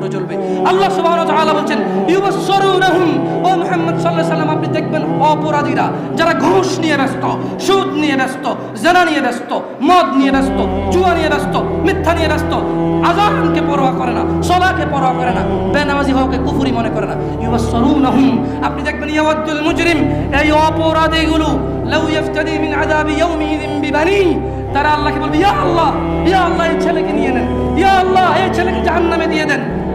করে জ্বলবে আল্লাহ ওয়া তাআলা ও মুহাম্মদ আলাইহি সাল্লাম, আপনি দেখবেন অপরাধীরা, যারা ঘুষ নিয়ে ব্যস্ত, সুদ নিয়ে ব্যস্ত, জেনা নিয়ে ব্যস্ত, মদ নিয়ে ব্যস্ত, জুয়া নিয়ে ব্যস্ত, মিথ্যা নিয়ে ব্যস্ত, আজানকে পরোয়া করে না, সলাকে পরোয়া করে না, বেনামাজি হওয়াকে কুফরি মনে করে না। আপনি দেখবেন মুজরিম, এই অপরাধীগুলো, লাউ মিন আযাবি বিবানি, তারা আল্লাহকে বলবে, ইয়া আল্লাহ ইয়া আল্লাহ, এই ছেলেকে নিয়ে নেন, ইয়া আল্লাহ, এই ছেলেকে জাহান্নামে দিয়ে দেন।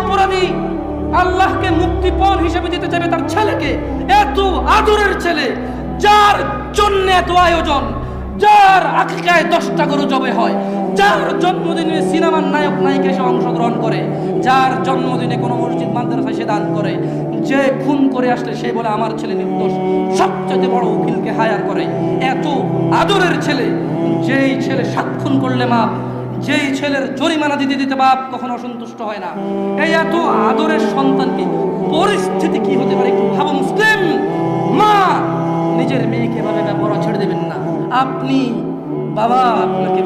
অপরাধী আল্লাহকে মুক্তিপণ হিসেবে দিতে চাইবে তার ছেলেকে। এত আদরের ছেলে, যার জন্য এত আয়োজন, যার আকিকায় দশটা গরু জবে হয়, যার জন্মদিনে সিনেমার নায়ক নায়িকা এসে অংশগ্রহণ করে, যার জন্মদিনে কোনো মসজিদ, মাদ্রাসায় সে দান করে, যে খুন করে আসলে সে বলে, আমার ছেলে নির্দোষ। সবচেয়ে বড় উকিলকে হায়ার করে। এত আদরের ছেলে, যেই ছেলে সাত খুন করলে মাপ যেই ছেলের জরিমানা দিতে দিতে বাপ কখনো অসন্তুষ্ট হয় না। এই এত আদরের সন্তানকে পরিস্থিতি কি হতে পারে একটু ভাবো মুসলিম? মা, নিজের মেয়েকে এভাবে বড় ছেড়ে দেবেন না। আপনি, বাবা আপনাকে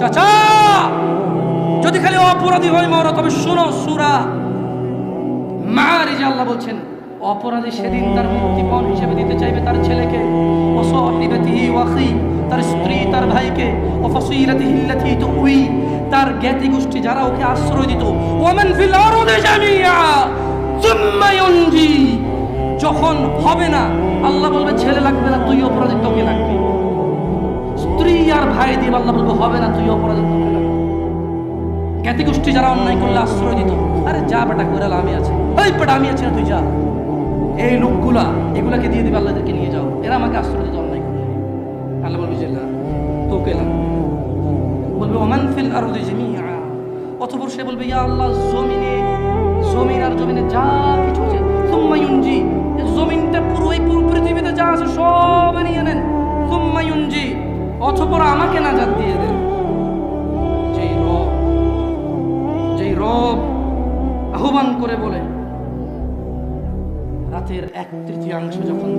চাচা, যদি খালি অপরাধী হয় মরো, তবে শোনো, সুরা মারিজে আল্লাহ বলছেন অপরাধী সেদিন তার মুক্তিপণ হিসেবে দিতে চাইবে তার ছেলেকে। তার স্ত্রী, তার ভাইকে। তুই তার জ্ঞাতি গোষ্ঠী যারা ওকে আশ্রয় দিত। ওমান ফিল যখন হবে না, আল্লাহ বলবে, ছেলে লাগবে না, তুই অপরাধী, তোকে লাগবে। স্ত্রী আর ভাই দিয়ে আল্লাহ বলবে, হবে না, তুই অপরাধী, তোকে লাগবে। জ্ঞাতি গোষ্ঠী যারা অন্যায় করলে আশ্রয় দিত, আরে যা বেটা করে আমি আছে। ওই বেটা, আমি আছি না, তুই যা। এই লোকগুলা, এগুলাকে দিয়ে দিবে আল্লাহদেরকে নিয়ে যাও। এরা আমাকে আশ্রয় দিতে অন্যায় করবে আল্লাহ বলবে তোকে না। বলবে, ওমান ফিল আরদি জামিআ। অতঃপর সে বলবে, ইয়া আল্লাহ, জমিনে, জমিন আর জমিনে যা কিছু আছে, সুম্মা ইউনজি এই জমিনটা পুরো এই পুরো পৃথিবীতে যা আছে সব নিয়ে নেন সুম্মা ইউনজি। অতঃপর আমাকে নাজাত দিয়ে দেন। যেই রব যেই রব আহ্বান করে বলে রাতের এক তৃতীয়াংশ যখন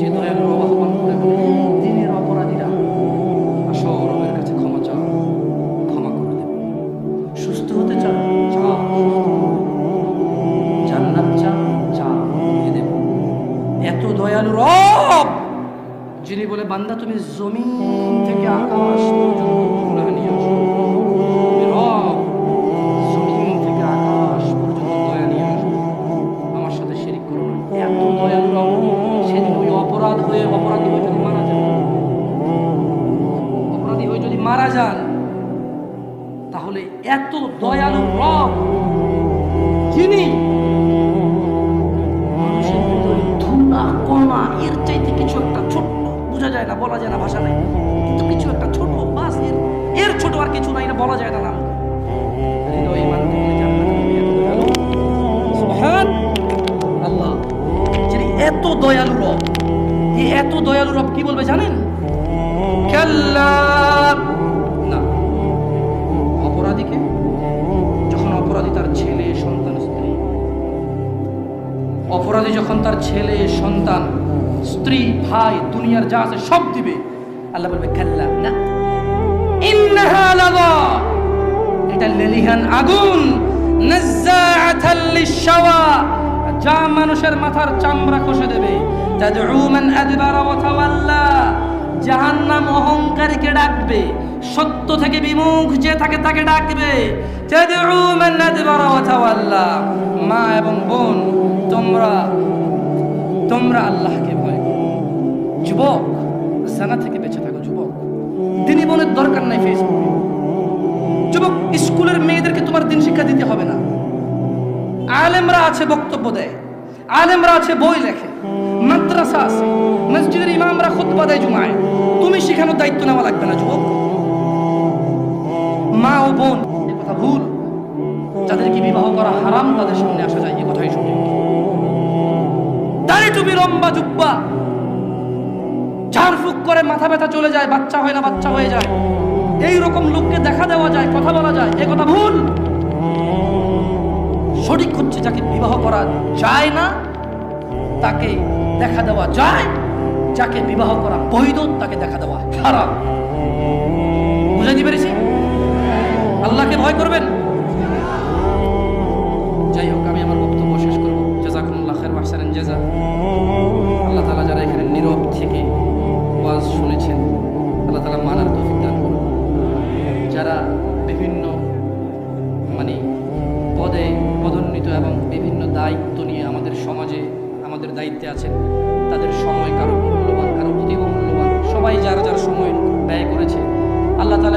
যে দয়ালু আহ্বান করে বলে দিনের অপরাধীরা আসো রবের কাছে ক্ষমা চাও, ক্ষমা করে দেব। সুস্থ হতে চাও চাও, জান্নাত চাও চাও দেব। এত দয়ালু রব, যিনি বলে, বান্দা, তুমি জমিন থেকে আকাশ পর্যন্ত নিয়ে আসো। এত দয়ালু রব সেদিন ওই অপরাধ হয়ে অপরাধী হয়ে যদি মারা যান অপরাধী হয়ে যদি মারা যান তাহলে এত দয়ালু রব যিনি ধুলা কণা এর চাইতে কিছু একটা ছোট্ট বোঝা যায় না বলা যায় না ভাষা নাই কিন্তু কিছু একটা ছোট বাসের এর ছোট আর কিছু নাই না, বলা যায় অপরাধী যখন তার ছেলে, সন্তান, স্ত্রী, ভাই, দুনিয়ার যা আছে সব দিবে, আল্লাহ বলবে কাল্লা না। এটা লেলিহান আগুন। যা মানুষের মাথার চামড়া খসে দেবে। জাহান্নাম অহংকারীকে ডাকবে। সত্য থেকে বিমুখ যে থাকে তাকে ডাকবে। মা এবং বোন, তোমরা তোমরা আল্লাহকে ভয় যুবক, জানা থেকে বেঁচে থাকো যুবক। দিনী বোনের দরকার নাই ফেসবুকে যুবক, স্কুলের মেয়েদেরকে তোমার দিন শিক্ষা দিতে হবে না। আলেমরা আছে বক্তব্য দেয়। আলেমরা আছে বই লেখে। মাদ্রাসা আছে। মসজিদের ইমামরা খুতবা দেয় জুমায়। তুমি শেখানোর দায়িত্ব নেওয়া লাগবে না যুবক। মা ও বোন, এ কথা ভুল। যাদেরকে বিবাহ করা হারাম, তাদের সামনে আসা যায়, এ কথাই সঠিক। দাড়ি টুপি, লম্বা জুব্বা ঝাড়ফুক করে মাথা ব্যথা চলে যায়, বাচ্চা হয় না, বাচ্চা হয়ে যায়। এই রকম লোককে দেখা দেওয়া যায়, কথা বলা যায়, এ কথা ভুল। সঠিক হচ্ছে যাকে বিবাহ করা যায় না, তাকে দেখা দেওয়া যায়, যাকে বিবাহ করা বৈধ, তাকে দেখা দেওয়া খারাপ বুঝাইতে পেরেছি? আল্লাহকে ভয় করবেন? যাই হোক, আমি আমার বক্তব্য শেষ করব। জাজাকুমুল্লাহ খায়ের ওয়াহসানান জাযা। আল্লাহ তালা যারা এখানে নীরব থেকে ওয়াজ শুনেছেন, আল্লাহ তাআলা মানার তৌফিক দান করুন। যারা বিভিন্ন মানে পদে পদোন্নীত এবং বিভিন্ন দায়িত্ব নিয়ে আমাদের সমাজে আমাদের দায়িত্বে আছেন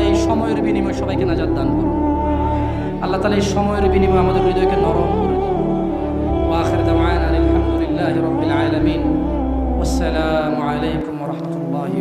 এই সময়ের বিনিময়ে সবাইকে নাজাদ দান করুন। আল্লাহ তালা এই সময়ের বিনিময়ে আমাদের হৃদয়কে নরম করে দিন। আলহামদুলিল্লাহ আলামিন। ওয়াসসালামু আলাইকুম রহমতুল্লাহ